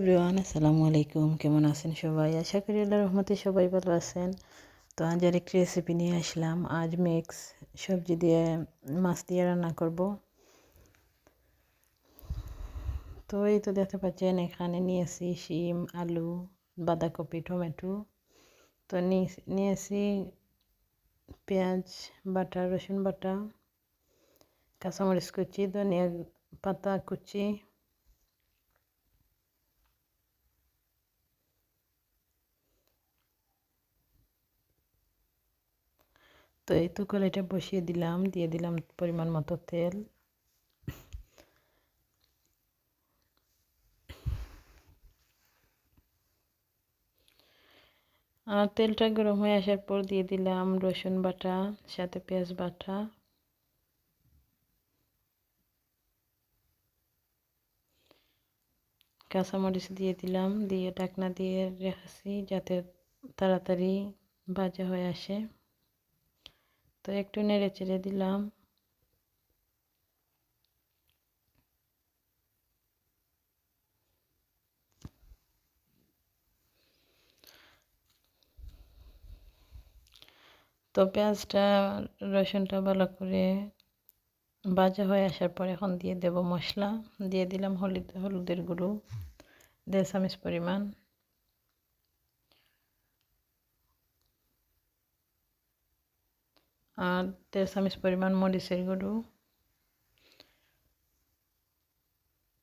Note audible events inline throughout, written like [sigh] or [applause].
Everyone, আসসালামু আলাইকুম। কেমন আছেন সবাই? আশা করি আল্লাহ রহমতে সবাই ভালো আছেন। তো আজ আরেকটি রেসিপি নিয়ে আসলাম। আজ মিক্স সবজি দিয়ে মাছ দিয়ে রান্না করব। তো এই তো দেখতে পাচ্ছেন, এখানে নিয়েছি শিম, আলু, বাঁধাকপি, টমেটো। তো নিয়েছি পেঁয়াজ বাটা, রসুন বাটা, কাঁচামরিচ কুচি, ধনিয়া পাতা কুচি তো এই তো কড়াইটা বসিয়ে দিলাম, দিয়ে দিলাম পরিমাণ মতো তেল। আর তেলটা গরম হয়ে আসার পর দিয়ে দিলাম রসুন বাটা, সাথে পেঁয়াজ বাটা। কাঁচামরিচ দিয়ে দিলাম, দিয়ে ডাকনা দিয়ে রেখেছি যাতে তাড়াতাড়ি ভাজা হয়ে আসে। তো একটু নেড়ে চেড়ে দিলাম। তো পেঁয়াজটা, রসুনটা ভালো করে ভাজা হয়ে আসার পর এখন দিয়ে দেব মশলা। দিয়ে দিলাম হলুদ, হলুদের গুঁড়ো। দেড় চামচ পরিমাণ। আর দেড় চামচ পরিমাণ মরিচের গুঁড়ো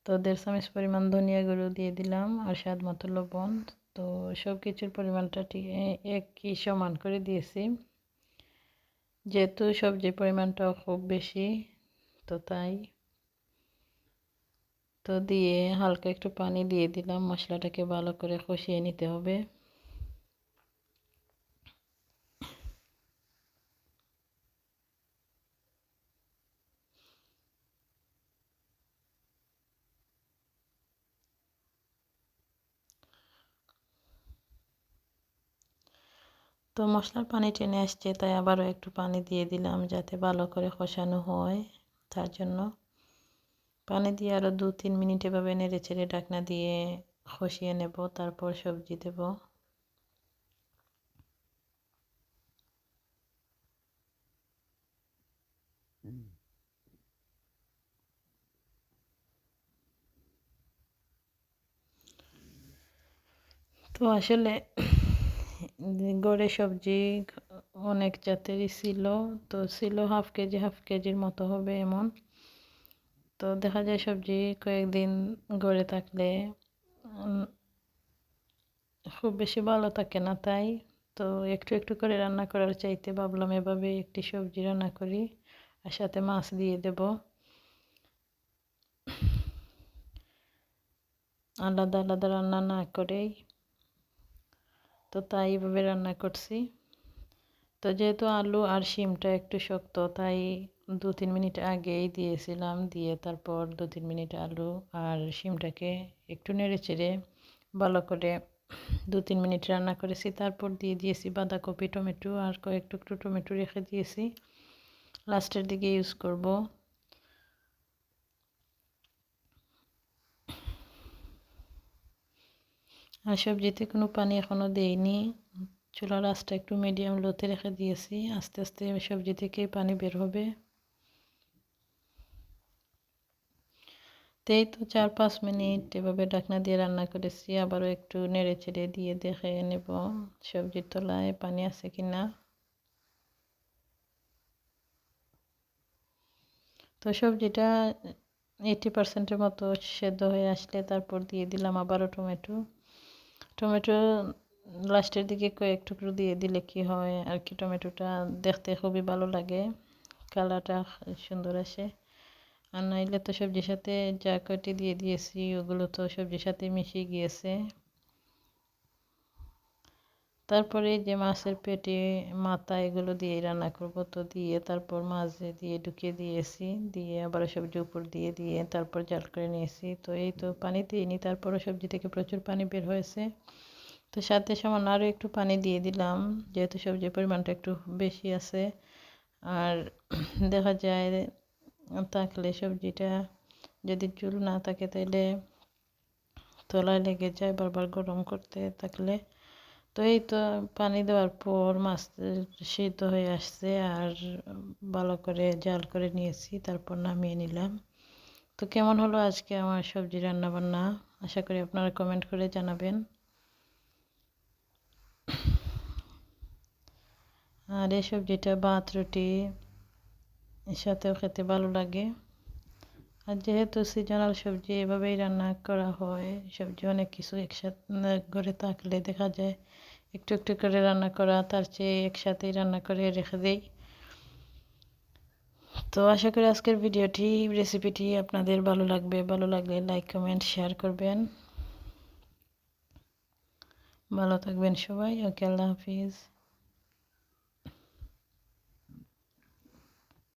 তো দেড় চামচ পরিমাণ ধনিয়া গুঁড়ো দিয়ে দিলাম আর স্বাদ মতো লবণ তো সব কিছুর পরিমাণটা ঠিক একই সমান করে দিয়েছি যেহেতু সবজির পরিমাণটাও খুব বেশি তো তাই তো দিয়ে হালকা একটু পানি দিয়ে দিলাম মশলাটাকে ভালো করে কষিয়ে নিতে হবে তো মশলার পানি টেনে আসছে, তাই আবারও একটু পানি দিয়ে দিলাম যাতে ভালো করে কষানো হয়। তার জন্য পানি দিয়ে আরও দু তিন মিনিট এভাবে নেড়ে ছেড়ে ডাকনা দিয়ে কষিয়ে নেব, তারপর সবজি দেব। তো আসলে গড়ে সবজি অনেক জাতেরই ছিল, তো ছিল হাফ কেজি হাফ কেজির মতো হবে এমন। তো দেখা যায় সবজি কয়েকদিন গড়ে থাকলে খুব বেশি ভালো থাকে না তাই। তো একটু একটু করে রান্না করার চাইতে ভাবলাম এভাবে একটি সবজি রান্না করি আর সাথে মাছ দিয়ে দেব। আলাদা আলাদা রান্না না করেই তো তাই এইভাবে রান্না করছি। তো যেহেতু আলু আর শিমটা একটু শক্ত, তাই দু তিন মিনিট আগেই দিয়েছিলাম, দিয়ে তারপর দু তিন মিনিট আলু আর শিমটাকে একটু নেড়ে চেড়ে ভালো করে দু তিন মিনিট রান্না করেছি। তারপর দিয়ে দিয়েছি বাঁধাকপি, টমেটো আর কয়েকটু একটু টমেটো রেখে দিয়েছি। লাস্টের দিকে ইউজ করব আর সবজিতে কোনো পানি এখনও দেইনি চুলার আঁচটা একটু মিডিয়াম লোতে রেখে দিয়েছি। আস্তে আস্তে সবজি থেকে পানি বের হবে। তেই তো চার পাঁচ মিনিট এভাবে ডাকনা দিয়ে রান্না করেছি। আবারও একটু নেড়ে চেড়ে দিয়ে দেখে নেব সবজির তলায় পানি আছে কি না তো সবজিটা এইটি পার্সেন্টের মতো সেদ্ধ হয়ে আসলে তারপর দিয়ে দিলাম আবারও টমেটো। টমেটো লাস্টের দিকে কয়েক টুকরো দিয়ে দিলে কি হয়? আর কি টমেটোটা দেখতে খুবই ভালো লাগে। কালারটা সুন্দর আসে। আর নাইলে তো সবজির সাথে যা কয়টি দিয়ে দিয়েছি, ওগুলো তো সবজির সাথে মিশিয়ে গিয়েছে। তারপরে যে মাছের পেটে মাথা এগুলো দিয়ে রান্না করব, তো দিয়ে তারপর মাছ দিয়ে ঢুকিয়ে দিয়েছি, দিয়ে আবার সবজি উপর দিয়ে দিয়ে তারপর জাল করে নিয়েছি। তো এই তো পানি দিইনি তারপরও সবজি থেকে প্রচুর পানি বের হয়েছে। তো সাথে সামান্য আরও একটু পানি দিয়ে দিলাম, যেহেতু সবজির পরিমাণটা একটু বেশি আছে। আর [clears throat] দেখা যায় থাকলে সবজিটা যদি চুল না থাকে তাহলে তলায় লেগে যায়, বারবার গরম করতে থাকলে। তো এই তো পানি দেওয়ার পর মাছ সিদ্ধ হয়ে আসছে আর ভালো করে জাল করে নিয়েছি, তারপর নামিয়ে নিলাম। তো কেমন হলো আজকে আমার সবজি রান্না বান্না আশা করি আপনারা কমেন্ট করে জানাবেন। আর এই সবজিটা ভাত, রুটি, এর সাথেও খেতে ভালো লাগে। আর যেহেতু সিজনাল সবজি এভাবেই রান্না করা হয়, সবজি অনেক কিছু একসাথে করে থাকলে দেখা যায় একটু একটু করে রান্না করা, তার চেয়ে একসাথেই রান্না করে রেখে দেই। তো আশা করি আজকের ভিডিওটি রেসিপিটি আপনাদের ভালো লাগবে। ভালো লাগলে লাইক কমেন্ট শেয়ার করবেন। ভালো থাকবেন সবাই। ওকে, আল্লাহ হাফিজ।